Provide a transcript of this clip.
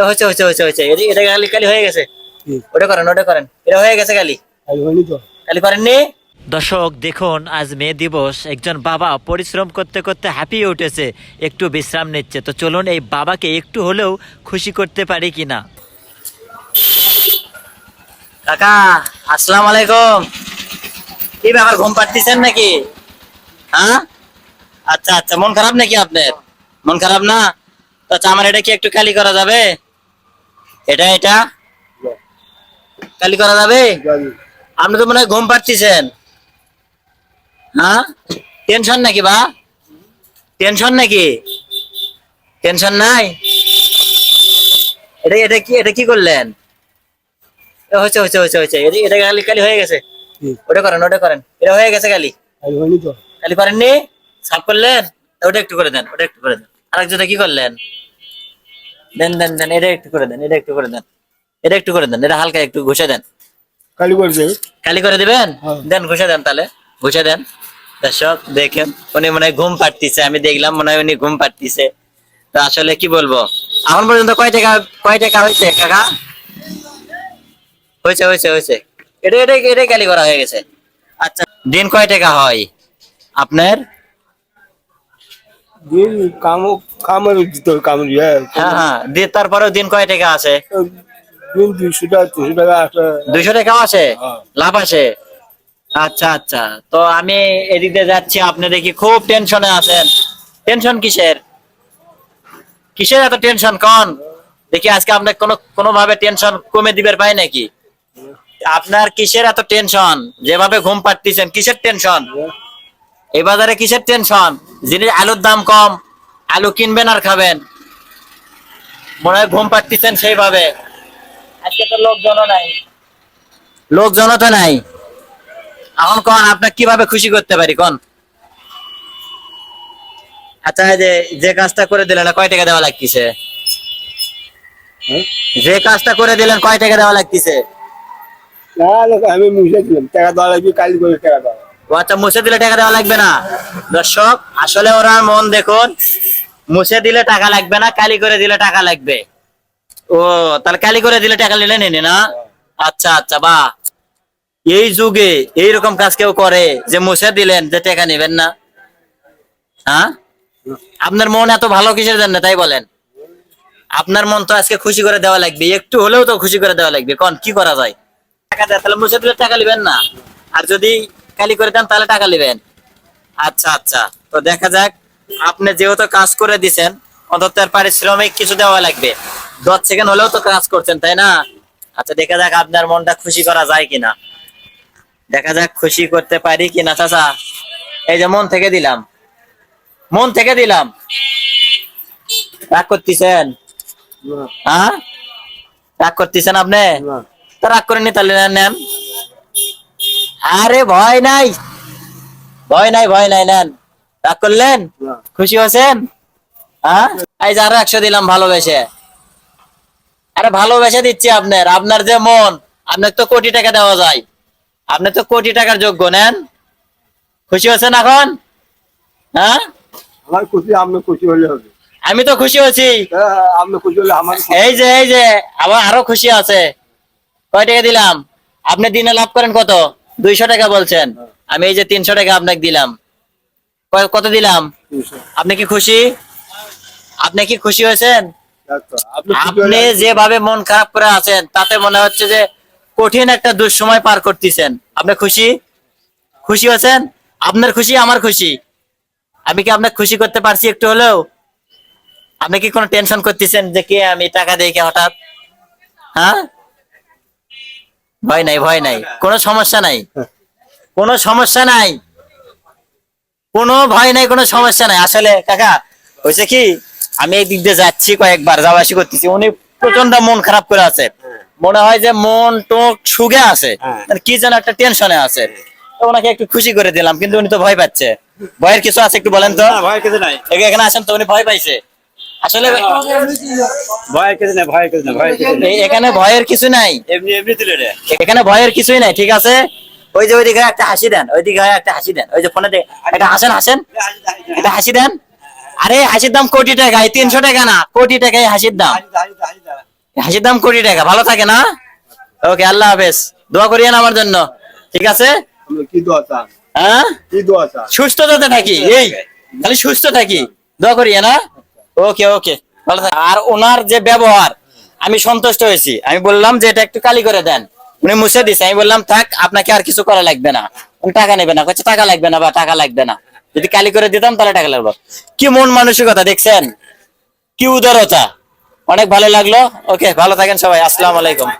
এ হচ্ছে হচ্ছে হচ্ছে হচ্ছে এটা কালি কালি হয়ে গেছে। কি? ওটা করেন ওটা করেন। এটা হয়ে গেছে কালি হয়নি তো? কালি করেননি দর্শক দেখুন আজ মে দিবস। একজন বাবা পরিশ্রম করতে করতে হাঁপিয়ে উঠেছে। একটু বিশ্রাম নিচ্ছে। তো চলুন এই বাবাকে একটু হলেও খুশি করতে পারি কিনা? কাকা আসসালামু আলাইকুম। কি ব্যাপার ঘুম পাড়তেছেন নাকি? হ্যাঁ? আচ্ছা আচ্ছা মন খারাপ নাকি আপনার? মন খারাপ না? তো আচ্ছা আমার এটা কি একটু খালি করা যাবে? এটা এটা? কালি করা যাবে? আপনি তো মনে হয় ঘুম পাড়তেছেন। হ্যাঁ? টেনশন নাকি বা? টেনশন নাকি? টেনশন নাই? এটা এটা কি এটা কি করলেন? হচ্ছে হচ্ছে হচ্ছে হচ্ছে এটা এটা কালি কালি হয়ে গেছে। ওটা করেন ওটা করেন। এটা হয়ে গেছে কালি। কালি করেননি? সাফ করলেন? ওটা একটু করে দেন ওটা একটু করে দেন। আরেকজনটা কি করলেন? দেন দেন দেন এটা একটু করে দেন এটা একটু করে দেন। এটা একটু করে দেন এটা হালকা একটু ঘষে দেন। কালি করছে কালি করে দিবেন? হ্যাঁ। দেন ঘুষে দেন তাহলে। ঘুষে দেন। দর্শক দেখেন উনি মনে হয় ঘুম পাড়তিছে আমি দেখলাম মনে হয় উনি ঘুম পাড়তিছে। তো আসলে কি বলব? এখন পর্যন্ত কয় টাকা কয় টাকা হয়েছে কাকা? হয়েছে হয়েছে হয়েছে। এটা এটা এটাই কালি করা হয়ে গেছে। আচ্ছা দিন কয় টাকা হয়? আপনার? দিন কাম কামের হবে কামের ইয়ে হ্যাঁ। হ্যাঁ দিয়ে তারপরেও দিন কয় টাকা আছে? দিন দুইশো টাকা তিনশো টাকা আসলে দুইশো টাকাও আছে হ্যাঁ। লাভ আছে আচ্ছা আচ্ছা। তো আমি এদিকে যাচ্ছি আপনি দেখি খুব টেনশনে আছেন। টেনশন কিসের? কিসের এত টেনশন কন? দেখি আজকে আপনার কোনো কোনো ভাবে টেনশন কমে দিবের পাই নাকি? আপনার কিসের এত টেনশন? যেভাবে ঘুম পাড়তেছেন কিসের টেনশন? এই বাজারে কিসের টেনশন? জিনিস আলুর দাম কম আলু কিনবেন আর খাবেন। মনে হয় ঘুম পাচ্ছেন সেইভাবে। আজকে তো লোকজনও নাই। লোকজনও তো নাই। এখন কন আপনার কীভাবে খুশি করতে পারি কন? আচ্ছা এই যে যে কাজটা করে দিলেন কয় টাকা দেওয়া লাগতেছে? হ্যাঁ? যে কাজটা করে দিলেন কয় টাকা দেওয়া লাগতেছে? না আমি মুছে দিলাম। টাকা দেওয়া লাগবে কালি করে টাকা দেওয়া ও আচ্ছা মুছে দিলে টাকা দেওয়া লাগবে না। দর্শক, আসলে ওরা মন দেখুন, মুছে দিলে টাকা লাগবে না, কালি করে দিলে টাকা লাগবে। ও, তাহলে কালি করে দিলে টাকা নিলে নেনে না আচ্ছা আচ্ছা বা। এই যুগে এইরকম কাজ কেউ করে যে মুছে দিলেন, যে টাকা নেবেন না। হ্যাঁ? আপনার মন এত ভালো কিসের জন্য, তাই বলেন? আপনার মন তো আজকে খুশি করে দেওয়া লাগবে, একটু হলেও তো খুশি করে দেওয়া লাগবে। কোন, কি করা যায়? টাকা দেয় তাহলে মুছে দিলে টাকা নেবেন না। আর যদি কালি করে দেন তাহলে টাকা নেবেন। আচ্ছা আচ্ছা। তো দেখা যাক আপনি যেহেতু কাজ করে দিছেন অন্তত পারিশ্রমিক কিছু দেওয়া লাগবে। দশ সেকেন্ড হলেও তো কাজ করছেন তাই না? আচ্ছা দেখা যাক আপনার মনটা খুশি করা যায় কিনা। দেখা যাক খুশি করতে পারি কিনা চাচা। এই যে মন থেকে দিলাম। মন থেকে দিলাম। রাগ করতেছেন? হ্যাঁ? রাগ করতেছেন আপনি? তো রাগ করে নি তাহলে নেন। আরে ভয় নাই। ভয় নাই ভয় নাই নেন। রাগ করলেন? খুশি হয়েছেন? হ্যাঁ? এই যে আরও একশো দিলাম ভালোবেসে। আরে ভালোবেসে দিচ্ছি আপনার। আপনার যে মন আপনার তো কোটি টাকা দেওয়া যায়। আপনি তো কোটি টাকার যোগ্য নেন। খুশি হয়েছেন এখন? হ্যাঁ? আমার খুশি আপনার খুশি হলে হবে। আমি তো খুশি হয়েছি। হ্যাঁ, আপনি খুশি হলে আমার এই যে এই যে আবার আরও খুশি আছে। কয় টাকা দিলাম? আপনি দিনে লাভ করেন কত? দুইশো টাকা বলছেন। আমি এই যে তিনশো টাকা আপনাকে দিলাম। কত দিলাম? আপনি কি খুশি? আপনি কি খুশি হয়েছেন? আচ্ছা, আপনি যেভাবে মন খারাপ করে আছেন তাতে মনে হচ্ছে যে কঠিন একটা দুঃসময় পার করতেছেন। আপনি খুশি? খুশি হয়েছেন আপনার খুশি আমার খুশি? আমি কি আপনাকে খুশি করতে পারছি একটু হলেও? আপনি কি কোনো টেনশন করতেছেন যে কে আমি টাকা দিয়ে কে হঠাৎ? হ্যাঁ? ভয় নাই ভয় নাই। কোনো সমস্যা নাই। কোনো সমস্যা নাই। কোনো ভয় নাই কোনো সমস্যা নাই। আসলে কাকা হয়েছে কি আমি এই দিক দিয়ে যাচ্ছি কয়েকবার যাওয়া আসি করতেছি। উনি প্রচণ্ড মন খারাপ করে আছে। মনে হয় যে মন টোক সুগে আছে। হ্যাঁ। কি যেন একটা টেনশনে আছে। তো ওনাকে একটু খুশি করে দিলাম কিন্তু উনি তো ভয় পাচ্ছে। ভয়ের কিছু আছে একটু বলেন তো। ভয় কিছু নাই। এখানে আসেন তো উনি ভয় পাইছে। আসলে ভয় কিছু নাই ভয় কিছু নাই ভয় কিছু নাই। এখানে ভয়ের কিছু নাই। এমনি এমনি দিলে রে এখানে ভয়ের কিছুই নাই ঠিক আছে? ওই যে ওইদিকে একটা হাসি দেন ওইদিকে একটা হাসি দেন ওই যে ফোনে একটা হাসেন হাসেন? এটা হাসি দেন? আরে হাসির দাম কোটি টাকা এই তিনশো টাকা না কোটি টাকা হাসির দাম। হাসির দাম কোটি টাকা ভালো থাকে না? ওকে আল্লাহ হাফেজ। দোয়া করিয়েন আমার জন্য ঠিক আছে? কি দোয়া চান হ্যাঁ? কি দোয়া চান সুস্থ যাতে থাকি এই খালি সুস্থ থাকি। দোয়া করিয়ে না ওকে ওকে ভালো থাক। আর ওনার যে ব্যবহার, আমি সন্তুষ্ট হয়েছি। আমি বললাম যে এটা একটু কালি করে দেন। উনি মুছে দিছে। আমি বললাম, থাক, আপনাকে আর কিছু করা লাগবে না। উনি টাকা নেবে না। কচ্ছে টাকা লাগবে না বা, টাকা লাগবে না। যদি কালি করে দিতাম, তাহলে টাকা লাগল কি মন মানসিকতা, দেখছেন? কি উদারতা। অনেক ভালো লাগল। ওকে ভালো থাকেন সবাই। আসসালামু আলাইকুম।